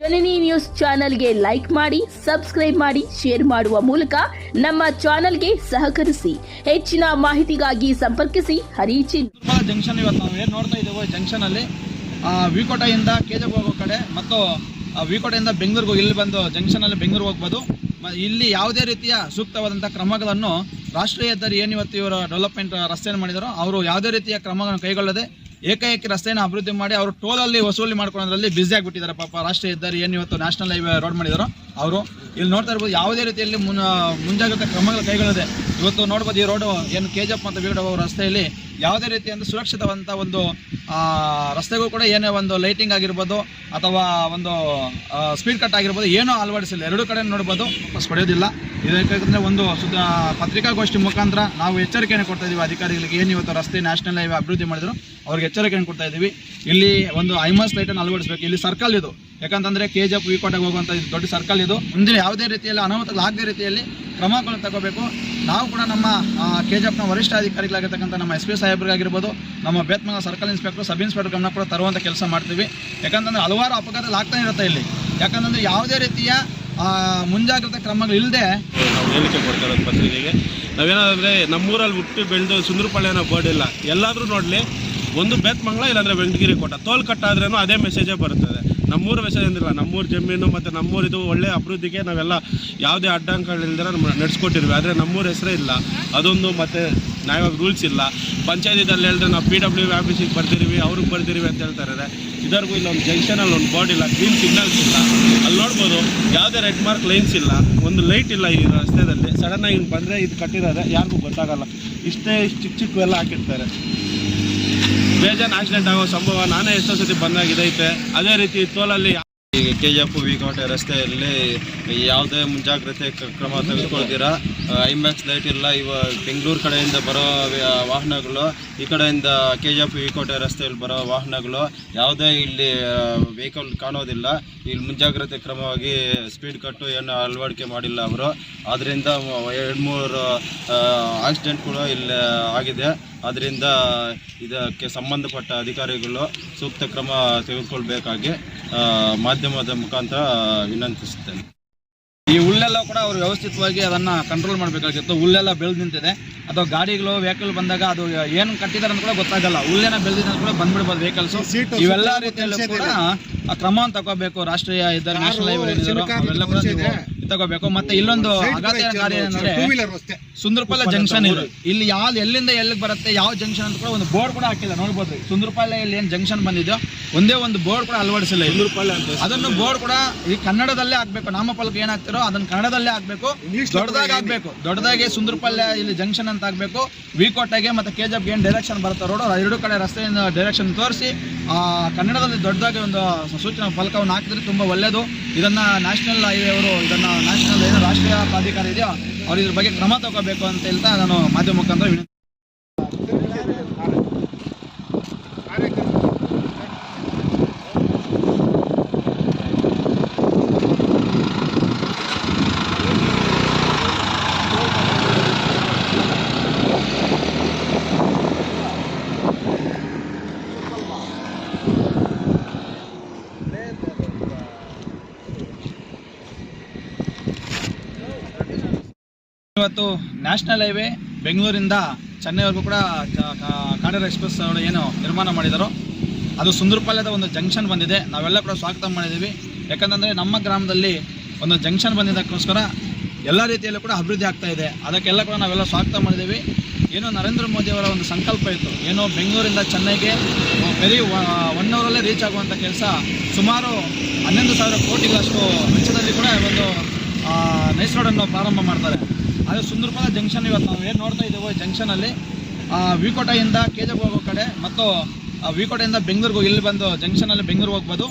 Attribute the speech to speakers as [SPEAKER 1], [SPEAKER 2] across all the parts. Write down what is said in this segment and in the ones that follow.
[SPEAKER 1] ಜನನಿ news ಚಾನೆಲ್ಗೆ like ಮಾಡಿ, subscribe ಮಾಡಿ, ಶೇರ್ ಮಾಡುವ ಮೂಲಕ ನಮ್ಮ ಚಾನೆಲ್ಗೆ ಸಹಕರಿಸಿ. ಹೆಚ್ಚಿನ ಮಾಹಿತಿಗಾಗಿ ಸಂಪರ್ಕಿಸಿ. ಹರಿಚಿ
[SPEAKER 2] ಜಂಕ್ಷನ್ ಇವತ್ತು ನಾವು ಏನು ನೋಡ್ತಾ ಇದ್ದೇವೆ ಜಂಕ್ಷನ್ ಅಲ್ಲಿ ವಿಕೋಟೆಯಿಂದ ಕೆಜಪ್ ಹೋಗೋ ಕಡೆ ಮತ್ತು ವಿಕೋಟೆಯಿಂದ ಬೆಂಗಳೂರಿಗೆ ಇಲ್ಲಿ ಬಂದು ಜಂಕ್ಷನ್ ಅಲ್ಲಿ ಬೆಂಗಳೂರಿಗೆ ಹೋಗ್ಬೋದು. ಇಲ್ಲಿ ಯಾವುದೇ ರೀತಿಯ ಸೂಕ್ತವಾದಂಥ ಕ್ರಮಗಳನ್ನು ರಾಷ್ಟ್ರೀಯ ಹೆದ್ದಾರಿ ಏನು ಇವರು ಡೆವಲಪ್ಮೆಂಟ್ ರಸ್ತೆಯನ್ನು ಮಾಡಿದಾರೋ, ಅವರು ಯಾವುದೇ ರೀತಿಯ ಕ್ರಮಗಳನ್ನು ಕೈಗೊಳ್ಳದೆ ಏಕಾಏಕಿ ರಸ್ತೆಯನ್ನು ಅಭಿವೃದ್ಧಿ ಮಾಡಿ ಅವರು ಟೋಲಲ್ಲಿ ವಸೂಲಿ ಮಾಡ್ಕೊಳ್ಳೋದ್ರಲ್ಲಿ ಬ್ಯುಸಿ ಆಗಿಬಿಟ್ಟಿದ್ದಾರೆ. ಪಾಪ ರಾಷ್ಟ್ರೀಯ ಹೆದ್ದಾರಿ ಏನು ಇವತ್ತು ನ್ಯಾಷನಲ್ ಹೈವೇ ರೋಡ್ ಮಾಡಿದಾರೋ, ಅವರು. ಇಲ್ಲಿ ನೋಡ್ತಾ ಇರ್ಬೋದು, ಯಾವುದೇ ರೀತಿಯಲ್ಲಿ ಮುನ್ನ ಮುಂಜಾಗ್ರತಾ ಕ್ರಮಗಳು ಕೈಗೊಳ್ಳದೆ ಇವತ್ತು ನೋಡ್ಬೋದು ಈ ರೋಡು ಏನು ಕೆ ಜಿ ಎಫ್ ಮತ್ತು ಬಿಗಡ ರಸ್ತೆಯಲ್ಲಿ ಯಾವುದೇ ರೀತಿಯಿಂದ ಸುರಕ್ಷಿತವಂತ ಒಂದು ರಸ್ತೆಗೂ ಕೂಡ ಏನೇ ಒಂದು ಲೈಟಿಂಗ್ ಆಗಿರ್ಬೋದು ಅಥವಾ ಒಂದು ಸ್ಪೀಡ್ ಕಟ್ ಆಗಿರ್ಬೋದು ಏನೂ ಅಳವಡಿಸಿಲ್ಲ. ಎರಡೂ ಕಡೆ ನೋಡ್ಬೋದು ವಾಪಸ್ ಪಡೆಯೋದಿಲ್ಲ ಇದಕ್ಕೆ ಒಂದು ಸುದ್ದ ಪತ್ರಿಕಾಗೋಷ್ಠಿ ಮುಖಾಂತರ ನಾವು ಎಚ್ಚರಿಕೆಯನ್ನು ಕೊಡ್ತಾ ಇದ್ದೀವಿ ಅಧಿಕಾರಿಗಳಿಗೆ. ಏನು ಇವತ್ತು ರಸ್ತೆ ನ್ಯಾಷನಲ್ ಹೈವೇ ಅಭಿವೃದ್ಧಿ ಮಾಡಿದ್ರು, ಅವ್ರಿಗೆ ಎಚ್ಚರಿಕೆಯನ್ನು ಕೊಡ್ತಾ ಇದ್ದೀವಿ. ಇಲ್ಲಿ ಒಂದು ಐಮಸ್ ಲೈಟನ್ನು ಅಳವಡಿಸಬೇಕು. ಇಲ್ಲಿ ಸರ್ಕಲ್ ಇದು. ಯಾಕಂತಂದ್ರೆ ಕೆ ಜಿ ಎಫ್ ವಿಕೋಟೆಗೆ ಹೋಗುವಂಥ ದೊಡ್ಡ ಸರ್ಕಲ್ ಇದು. ಮುಂದಿನ ಯಾವುದೇ ರೀತಿಯಲ್ಲಿ ಅನಾಹುತಗಳಾಗದೇ ರೀತಿಯಲ್ಲಿ ಕ್ರಮಗಳನ್ನು ತಗೋಬೇಕು. ನಾವು ಕೂಡ ನಮ್ಮ ಕೆ ಜಿ ಎಫ್ನ ವರಿಷ್ಠ ಅಧಿಕಾರಿಗಳಾಗಿರ್ತಕ್ಕಂಥ ನಮ್ಮ ಎಸ್ ಪಿ ಸಾಹೇಬ್ರಿಗಾಗಿರ್ಬೋದು, ನಮ್ಮ Bethamangala circle inspector sub inspector ಗಮನ ಕೂಡ ತರುವಂಥ ಕೆಲಸ ಮಾಡ್ತೀವಿ. ಯಾಕಂತಂದ್ರೆ ಹಲವಾರು ಅಪಘಾತಗಳು ಆಗ್ತಾ ಇರುತ್ತೆ ಇಲ್ಲಿ. ಯಾಕಂತಂದ್ರೆ ಯಾವುದೇ ರೀತಿಯ ಮುಂಜಾಗ್ರತಾ ಕ್ರಮಗಳು ಇಲ್ಲದೆ
[SPEAKER 3] ನಾವು ಹೇಳಿಕೆ ಪತ್ರಿಕೆಗೆ. ನಾವೇನಾದ್ರೆ ನಮ್ಮೂರಲ್ಲಿ ಹುಟ್ಟಿ ಬೆಳೆದು ಸುಂದರಪಾಳ್ಯ ಅನ್ನೋ ಬೋರ್ಡ್ ಇಲ್ಲ. ಎಲ್ಲಾದರೂ ನೋಡಲಿ, ಒಂದು ಬೇತ್ಮಂಗ್ಳ ಇಲ್ಲಾಂದ್ರೆ ವೆಂಕಟಗಿರಿ ಕೋಟ. ತೋಲ್ ಕಟ್ಟಾದ್ರೂ ಅದೇ ಮೆಸೇಜೇ ಬರ್ತದೆ. ನಮ್ಮೂರು ವಿಷಯ ಏನಿಲ್ಲ, ನಮ್ಮೂರು ಜಮೀನು ಮತ್ತು ನಮ್ಮೂರಿದು ಒಳ್ಳೆ ಅಭಿವೃದ್ಧಿಗೆ ನಾವೆಲ್ಲ ಯಾವುದೇ ಅಡ್ಡಂಕಗಳಿಲ್ದಿರ ನಡೆಸ್ಕೊಟ್ಟಿರ್ವಿ ಆದರೆ ನಮ್ಮೂರ ಹೆಸರೇ ಇಲ್ಲ. ಅದೊಂದು ಮತ್ತು ನಾವಾಗ ರೂಲ್ಸ್ ಇಲ್ಲ. ಪಂಚಾಯತಿದಲ್ಲಿ ಹೇಳಿದ್ರೆ ನಾವು ಪಿ ಡಬ್ಲ್ಯೂ ಆಫೀಸಿಗೆ ಬರ್ತಿರ್ವಿ ಅವ್ರಿಗೆ ಬರ್ತಿರ್ವಿ ಅಂತ ಹೇಳ್ತಾರೆ ಇದರ್ಗೂ ಇಲ್ಲೊಂದು ಜಂಕ್ಷನಲ್ಲಿ ಒಂದು ಬೋರ್ಡ್ ಇಲ್ಲ ಗ್ರೀನ್ ಸಿಗ್ನಲ್ಸ್ ಇಲ್ಲ. ಅಲ್ಲಿ ನೋಡ್ಬೋದು ಯಾವುದೇ ರೆಡ್ ಮಾರ್ಕ್ ಲೈನ್ಸ್ ಇಲ್ಲ. ಒಂದು ಲೈಟ್ ಇಲ್ಲ ಈ ರಸ್ತೆಯಲ್ಲಿ ಸಡನ್ನಾಗಿ ಬಂದರೆ ಇದು ಕಟ್ಟಿರೋದೇ, ಯಾರಿಗೂ ಗೊತ್ತಾಗಲ್ಲ. ಇಷ್ಟೇ ಇಷ್ಟು ಚಿಕ್ಕ ಚಿಕ್ಕವೆಲ್ಲ ಹಾಕಿರ್ತಾರೆ. ಬೇಜಾನ್ ಆಕ್ಸಿಡೆಂಟ್ ಆಗೋ ಸಂಭವ ನಾನೇ ಎಷ್ಟೋ ಸತಿ ಬಂದಾಗ ಇದೈತೆ ಅದೇ ರೀತಿ ತೋಲಲ್ಲಿ
[SPEAKER 4] ಕೆ ಜಿ ಎಫ್ ವಿಕೋಟೆ ರಸ್ತೆಯಲ್ಲಿ ಯಾವುದೇ ಮುಂಜಾಗ್ರತೆ ಕ್ರಮ ತೆಗೆದುಕೊಳ್ತೀರಾ? ಐಮ್ಯಾಕ್ಸ್ ಲೈಟ್ ಇಲ್ಲ, ಇವ ಬೆಂಗಳೂರು ಕಡೆಯಿಂದ ಬರೋ ವಾಹನಗಳು, ಈ ಕಡೆಯಿಂದ ಕೆ ಜಿ ಎಫ್ ವಿಕೋಟೆ ರಸ್ತೆಯಲ್ಲಿ ಬರೋ ವಾಹನಗಳು ಯಾವುದೇ ಇಲ್ಲಿ ವೆಹಿಕಲ್ ಕಾಣೋದಿಲ್ಲ. ಇಲ್ಲಿ ಮುಂಜಾಗ್ರತೆ ಕ್ರಮವಾಗಿ ಸ್ಪೀಡ್ ಕಟ್ಟು ಏನು ಅಳವಡಿಕೆ ಮಾಡಿಲ್ಲ ಅವರು. ಆದ್ದರಿಂದ ಎರಡು ಮೂರು ಆಕ್ಸಿಡೆಂಟ್ ಕೂಡ ಇಲ್ಲಿ ಆಗಿದೆ. ಆದ್ದರಿಂದ ಇದಕ್ಕೆ ಸಂಬಂಧಪಟ್ಟ ಅಧಿಕಾರಿಗಳು ಸೂಕ್ತ ಕ್ರಮ ತೆಗೆದುಕೊಳ್ಬೇಕಾಗಿ ಮಾಧ್ಯಮದ ಮುಖಾಂತರ ವಿನಂತಿಸುತ್ತೇನೆ.
[SPEAKER 2] ಈ ಹುಲ್ಲೆಲ್ಲ ಕೂಡ ಅವರು ವ್ಯವಸ್ಥಿತವಾಗಿ ಅದನ್ನ ಕಂಟ್ರೋಲ್ ಮಾಡಬೇಕಾಗಿತ್ತು. ಹುಲ್ಲೆಲ್ಲ ಬೆಳೆದು ನಿಂತಿದೆ. ಅಥವಾ ಗಾಡಿಗಳು ವೆಹಿಕಲ್ ಬಂದಾಗ ಅದು ಏನು ಕಟ್ಟಿದ್ದಾರೆ ಅಂತ ಕೂಡ ಗೊತ್ತಾಗಲ್ಲ. ಹುಲ್ಲೇನ ಬೆಳೆದಿದೆ ಅಂತ ಕೂಡ ಬಂದ್ಬಿಡ್ಬೋದು ವೆಹಿಕಲ್ಸ್ ಇವೆಲ್ಲ ರೀತಿಯಲ್ಲೂ ಕೂಡ ಕ್ರಮವನ್ನು ತಗೋಬೇಕು. ರಾಷ್ಟ್ರೀಯ ಇದ್ದಾರೆ ನ್ಯಾಷನಲ್ ಹೈವೇ ಅವೆಲ್ಲ ಕೂಡ ನೀವು ತಗೋಬೇಕು. ಮತ್ತೆ ಇಲ್ಲೊಂದು ಗಾಡಿ ಏನಂದ್ರೆ ಸುಂದರಪಾಲ ಜಂಕ್ಷನ್ ಇದೆ ಇಲ್ಲಿ ಯಾವ್ದು ಎಲ್ಲಿಂದ ಎಲ್ಲಿಗೆ ಬರುತ್ತೆ ಯಾವ ಜಂಕ್ಷನ್ ಅಂತ ಕೂಡ ಒಂದು ಬೋರ್ಡ್ ಕೂಡ ಹಾಕಿಲ್ಲ. ನೋಡ್ಬೋದು ಇಲ್ಲಿ ಏನು ಜಂಕ್ಷನ್ ಬಂದಿದೆಯೋ ಒಂದೇ ಒಂದು ಬೋರ್ಡ್ ಕೂಡ ಅಳವಡಿಸಿಲ್ಲ. ಅದನ್ನು ಬೋರ್ಡ್ ಕೂಡ ಈ ಕನ್ನಡದಲ್ಲೇ ಆಗ್ಬೇಕು ನಾಮಫಲಕ ಏನಾಗ್ತಿರೋ ಅದನ್ನ ಕನ್ನಡದಲ್ಲೇ ಹಾಕ್ಬೇಕು. ದೊಡ್ಡದಾಗಿ ಆಗ್ಬೇಕು ದೊಡ್ಡದಾಗಿ ಸುಂದರಪಾಲ್ಯ ಇಲ್ಲಿ ಜಂಕ್ಷನ್ ಅಂತ ಆಗ್ಬೇಕು ವಿಕೋಟೆಗೆ ಮತ್ತೆ ಕೆ ಜಿ ಏನು ಡೈರೆಕ್ಷನ್ ಬರುತ್ತೆ ರೋಡ್ ಎರಡು ಕಡೆ ರಸ್ತೆಯಿಂದ ಡೈರೆಕ್ಷನ್ ತೋರಿಸಿ ಕನ್ನಡದಲ್ಲಿ ದೊಡ್ಡದಾಗಿ ಒಂದು ಸೂಚನಾ ಫಲಕವನ್ನು ಹಾಕಿದ್ರೆ ತುಂಬಾ ಒಳ್ಳೆಯದು ಇದನ್ನ ನ್ಯಾಷನಲ್ ಹೈವೇ ಅವರು, ಇದನ್ನ ನ್ಯಾಷನಲ್ ಏನು ರಾಷ್ಟ್ರೀಯ ಪ್ರಾಧಿಕಾರ ಇದೆಯೋ, ಅವ್ರು ಇದ್ರ ಬಗ್ಗೆ ಕ್ರಮ ತಗೋಬೇಕು ಅಂತ ಹೇಳ್ತಾ ನಾನು ಮಾಧ್ಯಮ ಮುಖಾಂತರ ವಿನಂತಿ ಇವತ್ತು ನ್ಯಾಷನಲ್ ಹೈವೇ ಬೆಂಗಳೂರಿಂದ ಚೆನ್ನೈವರೆಗೂ ಕೂಡ ಕಾಡೇರ ಎಕ್ಸ್ಪ್ರೆಸ್ ಅವರು ಏನು ನಿರ್ಮಾಣ ಮಾಡಿದರು. ಅದು ಸುಂದರಪಾಳ್ಯದ ಒಂದು ಜಂಕ್ಷನ್ ಬಂದಿದೆ. ನಾವೆಲ್ಲ ಕೂಡ ಸ್ವಾಗತ ಮಾಡಿದ್ದೀವಿ. ಯಾಕಂತಂದರೆ ನಮ್ಮ ಗ್ರಾಮದಲ್ಲಿ ಒಂದು ಜಂಕ್ಷನ್ ಬಂದಿದ್ದಕ್ಕೋಸ್ಕರ ಎಲ್ಲ ರೀತಿಯಲ್ಲೂ ಕೂಡ ಅಭಿವೃದ್ಧಿ ಆಗ್ತಾ ಇದೆ. ಅದಕ್ಕೆಲ್ಲ ಕೂಡ ನಾವೆಲ್ಲ ಸ್ವಾಗತ ಮಾಡಿದ್ದೀವಿ. ಏನು ನರೇಂದ್ರ ಮೋದಿ ಅವರ ಒಂದು ಸಂಕಲ್ಪ ಇತ್ತು. ಏನು ಬೆಂಗಳೂರಿಂದ ಚೆನ್ನೈಗೆ ಬರೀ ಒನ್ ಅವರಲ್ಲೇ ರೀಚ್ ಆಗುವಂಥ ಕೆಲಸ ಸುಮಾರು ಹನ್ನೊಂದು ಸಾವಿರ ಕೋಟಿಗಳಷ್ಟು ವೆಚ್ಚದಲ್ಲಿ ಕೂಡ ಒಂದು ನೈಸ್ ರೋಡನ್ನು ಪ್ರಾರಂಭ ಮಾಡ್ತಾರೆ. ಆದರೆ ಸುಂದರಪಾಲ ಜಂಕ್ಷನ್ ಇವತ್ತು ನಾವು ಏನು ನೋಡ್ತಾ ಇದ್ದೇವೆ ಜಂಕ್ಷನಲ್ಲಿ ವಿಕೋಟೆಯಿಂದ ಕೆಜಪ್ ಹೋಗೋ ಕಡೆ ಮತ್ತು ವಿಕೋಟೆಯಿಂದ ಬೆಂಗಳೂರಿಗೆ ಇಲ್ಲಿ ಬಂದು ಜಂಕ್ಷನಲ್ಲಿ ಬೆಂಗಳೂರು ಹೋಗ್ಬೋದು.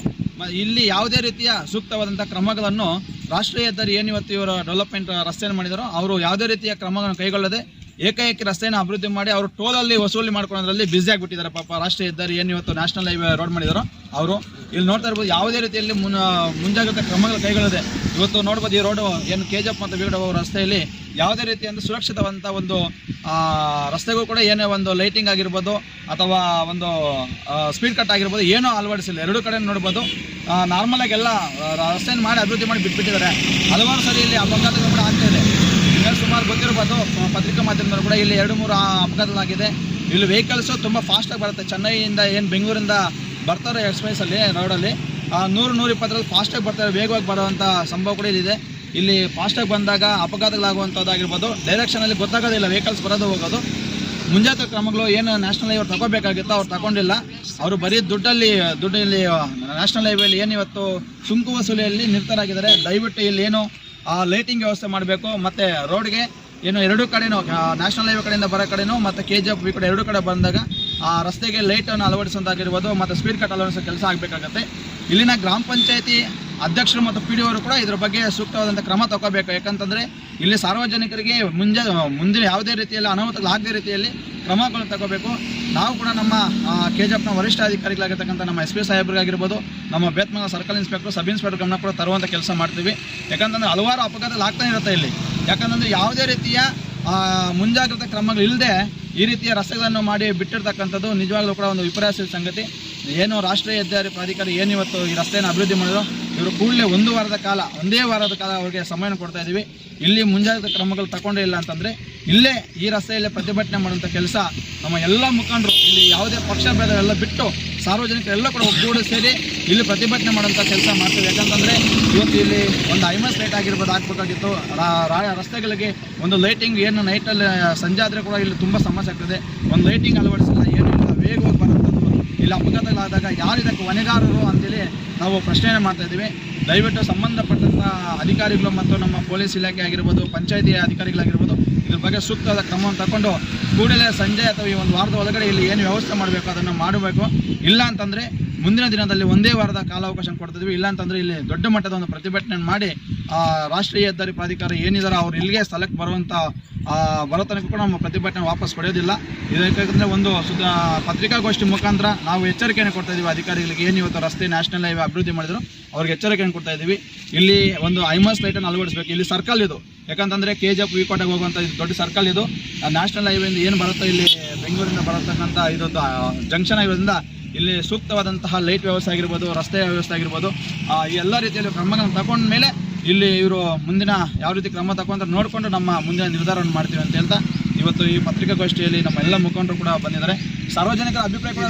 [SPEAKER 2] ಇಲ್ಲಿ ಯಾವುದೇ ರೀತಿಯ ಸೂಕ್ತವಾದಂಥ ಕ್ರಮಗಳನ್ನು ರಾಷ್ಟ್ರೀಯ ಹೆದ್ದಾರಿ ಏನು ಇವತ್ತು ಇವರು ಡೆವಲಪ್ಮೆಂಟ್ ರಸ್ತೆಯನ್ನು ಮಾಡಿದಾರೋ, ಅವರು ಯಾವುದೇ ರೀತಿಯ ಕ್ರಮಗಳನ್ನು ಕೈಗೊಳ್ಳದೆ ಏಕಾಏಕಿ ರಸ್ತೆಯನ್ನು ಅಭಿವೃದ್ಧಿ ಮಾಡಿ ಅವರು ಟೋಲಲ್ಲಿ ವಸೂಲಿ ಮಾಡ್ಕೊಳ್ಳೋದ್ರಲ್ಲಿ ಬ್ಯುಸಿ ಆಗಿಬಿಟ್ಟಿದ್ದಾರೆ. ಪಾಪ ರಾಷ್ಟ್ರೀಯ ಹೆದ್ದಾರಿ ಏನು ಇವತ್ತು ನ್ಯಾಷನಲ್ ಹೈವೇ ರೋಡ್ ಮಾಡಿದಾರೋ ಅವರು. ಇಲ್ಲಿ ನೋಡ್ತಾ ಇರ್ಬೋದು, ಯಾವುದೇ ರೀತಿಯಲ್ಲಿ ಮುನ್ನ, ಮುಂಜಾಗ್ರತಾ ಕ್ರಮಗಳು ಕೈಗೊಳ್ಳದೆ ಇವತ್ತು ನೋಡ್ಬೋದು ಈ ರೋಡು ಏನು ಕೆ ಜಿ ಎಫ್ ಮತ್ತು ವಿಗಡ ರಸ್ತೆಯಲ್ಲಿ ಯಾವುದೇ ರೀತಿಯ ಒಂದು ಸುರಕ್ಷಿತವಂತ ಒಂದು ರಸ್ತೆಗೂ ಕೂಡ ಏನೇ ಒಂದು ಲೈಟಿಂಗ್ ಆಗಿರ್ಬೋದು ಅಥವಾ ಒಂದು ಸ್ಪೀಡ್ ಕಟ್ ಆಗಿರ್ಬೋದು ಏನೂ ಅಳವಡಿಸಿಲ್ಲ. ಎರಡು ಕಡೆ ನೋಡ್ಬೋದು ನಾರ್ಮಲ್ ಆಗಿ ಎಲ್ಲ ರಸ್ತೆಯನ್ನು ಮಾಡಿ ಅಭಿವೃದ್ಧಿ ಮಾಡಿ ಬಿಟ್ಬಿಟ್ಟಿದ್ದಾರೆ. ಹಲವಾರು ಸರಿ ಇಲ್ಲಿ ಅಪಘಾತಗಳು ಕೂಡ ಆಗ್ತಾ ಸುಮಾರು ಗೊತ್ತಿರ್ಬೋದು ಪತ್ರಿಕಾ ಮಾಧ್ಯಮದಲ್ಲೂ ಕೂಡ ಇಲ್ಲಿ ಎರಡು ಮೂರು ಅಪಘಾತಗಳಾಗಿದೆ. ಇಲ್ಲಿ ವೆಹಿಕಲ್ಸು ತುಂಬ ಫಾಸ್ಟಾಗಿ ಬರುತ್ತೆ. ಚೆನ್ನೈಯಿಂದ ಏನು ಬೆಂಗಳೂರಿಂದ ಬರ್ತಾರೆ ಎಕ್ಸ್ಪ್ರೆಸ್ಸಲ್ಲಿ ರೋಡಲ್ಲಿ ನೂರು, ನೂರ ಇಪ್ಪತ್ತರಲ್ಲಿ ಫಾಸ್ಟಾಗಿ ಬರ್ತಾರೆ. ವೇಗವಾಗಿ ಬರುವಂಥ ಸಂಭವ ಕೂಡ ಇಲ್ಲಿದೆ. ಇಲ್ಲಿ ಫಾಸ್ಟಾಗಿ ಬಂದಾಗ ಅಪಘಾತಗಳಾಗುವಂಥದ್ದಾಗಿರ್ಬೋದು ಡೈರೆಕ್ಷನಲ್ಲಿ ಗೊತ್ತಾಗೋದಿಲ್ಲ. ವೆಹಿಕಲ್ಸ್ ಬರೋದು ಹೋಗೋದು. ಮುಂಜಾತ ಕ್ರಮಗಳು ಏನು ನ್ಯಾಷನಲ್ ಹೈವೇ ತಗೋಬೇಕಾಗಿತ್ತು ಅವ್ರು ತಗೊಂಡಿಲ್ಲ. ಅವರು ಬರೀ ದುಡ್ಡಲ್ಲಿ ದುಡ್ಡಲ್ಲಿ ನ್ಯಾಷನಲ್ ಹೈವೇಲಿ ಏನು ಇವತ್ತು ಸುಂಕು ವಸೂಲಿಯಲ್ಲಿ ನಿರ್ತರಾಗಿದ್ದಾರೆ. ದಯವಿಟ್ಟು ಇಲ್ಲಿ ಏನು ಲೈಟಿಂಗ್ ವ್ಯವಸ್ಥೆ ಮಾಡಬೇಕು. ಮತ್ತು ರೋಡ್ಗೆ ಏನು ಎರಡು ಕಡೆನೂ ನ್ಯಾಷನಲ್ ಹೈವೇ ಕಡೆಯಿಂದ ಬರೋ ಕಡೆನೂ, ಮತ್ತು ಕೆ ಜಿ ಎಫ್ ಈ ಕಡೆ ಎರಡು ಕಡೆ ಬಂದಾಗ ಆ ರಸ್ತೆಗೆ ಲೈಟನ್ನು ಅಳವಡಿಸುವಂತಾಗಿರ್ಬೋದು, ಮತ್ತು ಸ್ಪೀಡ್ ಕಟ್ ಅಳವಡಿಸೋ ಕೆಲಸ ಆಗಬೇಕಾಗತ್ತೆ. ಇಲ್ಲಿನ ಗ್ರಾಮ ಪಂಚಾಯತಿ ಅಧ್ಯಕ್ಷರು ಮತ್ತು ಪಿ ಡಿ ಅವರು ಕೂಡ ಇದ್ರ ಬಗ್ಗೆ ಸೂಕ್ತವಾದಂಥ ಕ್ರಮ ತಗೋಬೇಕು. ಯಾಕಂತಂದರೆ ಇಲ್ಲಿ ಸಾರ್ವಜನಿಕರಿಗೆ ಮುಂಜ, ಮುಂದಿನ ಯಾವುದೇ ರೀತಿಯಲ್ಲಿ ಅನಾಹುತಗಳಾಗದೇ ರೀತಿಯಲ್ಲಿ ಕ್ರಮಗಳನ್ನು ತಗೋಬೇಕು. ನಾವು ಕೂಡ ನಮ್ಮ ಕೆ ಜಿ ಎಫ್ನ ವರಿಷ್ಠ ಅಧಿಕಾರಿಗಳಾಗಿರ್ತಕ್ಕಂಥ ನಮ್ಮ ಎಸ್ ಪಿ ಸಾಹೇಬ್ರಿಗಾಗಿರ್ಬೋದು, ನಮ್ಮ Bethamangala circle inspector, sub inspector ಗಮನ ಕೂಡ ತರುವಂಥ ಕೆಲಸ ಮಾಡ್ತೀವಿ. ಯಾಕಂತಂದ್ರೆ ಹಲವಾರು ಅಪಘಾತಗಳು ಆಗ್ತಾನೆ ಇರುತ್ತೆ ಇಲ್ಲಿ. ಯಾಕಂತಂದ್ರೆ ಯಾವುದೇ ರೀತಿಯ ಮುಂಜಾಗ್ರತಾ ಕ್ರಮಗಳು ಇಲ್ಲದೆ ಈ ರೀತಿಯ ರಸ್ತೆಗಳನ್ನು ಮಾಡಿ ಬಿಟ್ಟಿರ್ತಕ್ಕಂಥದ್ದು ನಿಜವಾಗ್ಲೂ ಕೂಡ ಒಂದು ವಿಪರ್ಯಾಸದ ಸಂಗತಿ. ಏನು ರಾಷ್ಟ್ರೀಯ ಹೆದ್ದಾರಿ ಪ್ರಾಧಿಕಾರ ಏನು ಇವತ್ತು ಈ ರಸ್ತೆಯನ್ನು ಅಭಿವೃದ್ಧಿ ಮಾಡಿದ್ರು ಇವರು ಕೂಡಲೇ ಒಂದು ವಾರದ ಕಾಲ, ಒಂದೇ ವಾರದ ಕಾಲ ಅವರಿಗೆ ಸಮಯನ ಕೊಡ್ತಾ ಇದ್ದೀವಿ ಇಲ್ಲಿ ಮುಂಜಾಗ್ರತಾ ಕ್ರಮಗಳು ತಗೊಂಡೇ ಇಲ್ಲ ಅಂತಂದರೆ ಇಲ್ಲೇ ಈ ರಸ್ತೆಯಲ್ಲೇ ಪ್ರತಿಭಟನೆ ಮಾಡುವಂಥ ಕೆಲಸ ನಮ್ಮ ಎಲ್ಲ ಮುಖಂಡರು, ಇಲ್ಲಿ ಯಾವುದೇ ಪಕ್ಷ ಭೇದ ಎಲ್ಲ ಬಿಟ್ಟು ಸಾರ್ವಜನಿಕರೆಲ್ಲ ಕೂಡ ಒಗ್ಗೂಡಿ ಸೇರಿ ಇಲ್ಲಿ ಪ್ರತಿಭಟನೆ ಮಾಡುವಂಥ ಕೆಲಸ ಮಾಡ್ತೀವಿ. ಯಾಕಂತಂದರೆ ಇವತ್ತು ಇಲ್ಲಿ ಒಂದು ಐಮಸ್ ಲೈಟ್ ಆಗಿರ್ಬೋದು ಹಾಕ್ಬೇಕಾಗಿತ್ತು ರಸ್ತೆಗಳಿಗೆ ಒಂದು ಲೈಟಿಂಗ್, ಏನು ನೈಟಲ್ಲಿ ಸಂಜೆ ಆದರೆ ಕೂಡ ಇಲ್ಲಿ ತುಂಬ ಸಮಸ್ಯೆ ಆಗ್ತದೆ. ಒಂದು ಲೈಟಿಂಗ್ ಅಳವಡಿಸಿಲ್ಲ, ಏನೂ ಇಲ್ಲ. ಇಲ್ಲಿ ಅಪಘಾತಗಳಾದಾಗ ಯಾರು ಇದಕ್ಕೆ ಹೊಣೆಗಾರರು ಅಂತೇಳಿ ನಾವು ಪ್ರಶ್ನೆಯನ್ನು ಮಾಡ್ತಾ ಇದ್ದೀವಿ. ದಯವಿಟ್ಟು ಸಂಬಂಧಪಟ್ಟಂಥ ಅಧಿಕಾರಿಗಳು ಮತ್ತು ನಮ್ಮ ಪೊಲೀಸ್ ಇಲಾಖೆ ಆಗಿರ್ಬೋದು, ಪಂಚಾಯತಿ ಅಧಿಕಾರಿಗಳಾಗಿರ್ಬೋದು, ಇದ್ರ ಬಗ್ಗೆ ಸೂಕ್ತವಾದ ಕ್ರಮವನ್ನು ತಗೊಂಡು ಕೂಡಲೇ ಸಂಜೆ ಅಥವಾ ಈ ಒಂದು ವಾರದ ಒಳಗಡೆ ಇಲ್ಲಿ ಏನು ವ್ಯವಸ್ಥೆ ಮಾಡಬೇಕು, ಅದನ್ನು ಮಾಡಬೇಕು. ಇಲ್ಲ ಅಂತಂದರೆ ಮುಂದಿನ ದಿನದಲ್ಲಿ ಒಂದೇ ವಾರದ ಕಾಲಾವಕಾಶ ಕೊಡ್ತಿದ್ವಿ. ಇಲ್ಲ ಅಂತಂದರೆ ಇಲ್ಲಿ ದೊಡ್ಡ ಮಟ್ಟದ ಒಂದು ಪ್ರತಿಭಟನೆ ಮಾಡಿ ರಾಷ್ಟ್ರೀಯ ಹೆದ್ದಾರಿ ಪ್ರಾಧಿಕಾರ ಏನಿದಾರೋ ಅವ್ರು ಇಲ್ಲಿಗೆ ಸ್ಥಳಕ್ಕೆ ಬರುವಂಥ ಆ, ಬರೋ ತನಕ ಕೂಡ ನಮ್ಮ ಪ್ರತಿಭಟನೆ ವಾಪಸ್ ಪಡೆಯೋದಿಲ್ಲ. ಇದಕ್ಕೆ ಒಂದು ಸುದ್ದ ಪತ್ರಿಕಾಗೋಷ್ಠಿ ಮುಖಾಂತರ ನಾವು ಎಚ್ಚರಿಕೆಯನ್ನು ಕೊಡ್ತಾ ಇದ್ದೀವಿ ಅಧಿಕಾರಿಗಳಿಗೆ. ಏನು ಇವತ್ತು ರಸ್ತೆ ನ್ಯಾಷನಲ್ ಹೈವೇ ಅಭಿವೃದ್ಧಿ ಮಾಡಿದ್ರು ಅವ್ರಿಗೆ ಎಚ್ಚರಿಕೆಯನ್ನು ಕೊಡ್ತಾ ಇದ್ದೀವಿ ಇಲ್ಲಿ ಒಂದು ಐಮಸ್ ಲೈಟನ್ನು ಅಳವಡಿಸಬೇಕು. ಇಲ್ಲಿ ಸರ್ಕಲ್ ಇದು. ಯಾಕಂತಂದರೆ ಕೆ ಜಿ ಎಫ್ ವಿಕೋಟೆಗೆ ಹೋಗುವಂಥ ದೊಡ್ಡ ಸರ್ಕಲ್ ಇದು. ನ್ಯಾಷನಲ್ ಹೈವೇಯಿಂದ ಏನು ಬರುತ್ತೆ ಇಲ್ಲಿ ಬೆಂಗಳೂರಿಂದ ಬರತಕ್ಕಂಥ ಇದೊಂದು ಜಂಕ್ಷನ್ ಆಗಿರೋದ್ರಿಂದ ಇಲ್ಲಿ ಸೂಕ್ತವಾದಂತಹ ಲೈಟ್ ವ್ಯವಸ್ಥೆ ಆಗಿರ್ಬೋದು ರಸ್ತೆ ವ್ಯವಸ್ಥೆ ಆಗಿರ್ಬೋದು ಆ, ಈ ಎಲ್ಲ ರೀತಿಯಲ್ಲಿ ಕ್ರಮಗಳನ್ನು ತಗೊಂಡ ಮೇಲೆ ಇಲ್ಲಿ ಇವರು ಮುಂದಿನ ಯಾವ ರೀತಿ ಕ್ರಮ ತಗೊಂಡ್ರೆ ನೋಡಿಕೊಂಡು ನಮ್ಮ ಮುಂದಿನ ನಿರ್ಧಾರವನ್ನು ಮಾಡ್ತೀವಿ ಅಂತ ಹೇಳ್ತಾ ಇವತ್ತು ಈ ಪತ್ರಿಕಾಗೋಷ್ಠಿಯಲ್ಲಿ ನಮ್ಮ ಎಲ್ಲ ಮುಖಂಡರು ಕೂಡ ಬಂದಿದ್ದಾರೆ. ಸಾರ್ವಜನಿಕರ ಅಭಿಪ್ರಾಯ ಕೂಡ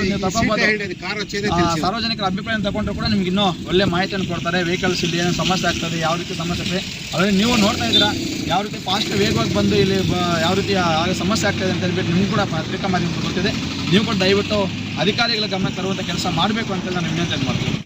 [SPEAKER 2] ಸಾರ್ವಜನಿಕರ ಅಭಿಪ್ರಾಯ ತಗೊಂಡ್ರು ಕೂಡ ನಿಮ್ಗೆ ಇನ್ನೂ ಒಳ್ಳೆ ಮಾಹಿತಿಯನ್ನು ಕೊಡ್ತಾರೆ. ವೆಹಿಕಲ್ಸ್ ಇಲ್ಲಿ ಏನು ಸಮಸ್ಯೆ ಆಗ್ತದೆ ಯಾವ ರೀತಿ ಸಮಸ್ಯೆ ಇದೆ ಅದರಲ್ಲಿ ನೀವು ನೋಡ್ತಾ ಇದ್ದೀರಾ? ಯಾವ ರೀತಿ ಫಾಸ್ಟ್ ವೇಗವಾಗಿ ಬಂದು ಇಲ್ಲಿ ಯಾವ ರೀತಿ ಸಮಸ್ಯೆ ಆಗ್ತದೆ ಅಂತ ಹೇಳ್ಬಿಟ್ಟು ನಿಮ್ಗೆ ಕೂಡ ಪತ್ರಿಕಾ ಮಾಧ್ಯಮಕ್ಕೆ ಗೊತ್ತಿದೆ ನೀವು ಕೂಡ ದಯವಿಟ್ಟು ಅಧಿಕಾರಿಗಳ ಗಮನ ತರುವಂಥ ಕೆಲಸ ಮಾಡಬೇಕು ಅಂತ ನಾನು ವಿನಂತಿ ಮಾಡ್ತೀನಿ.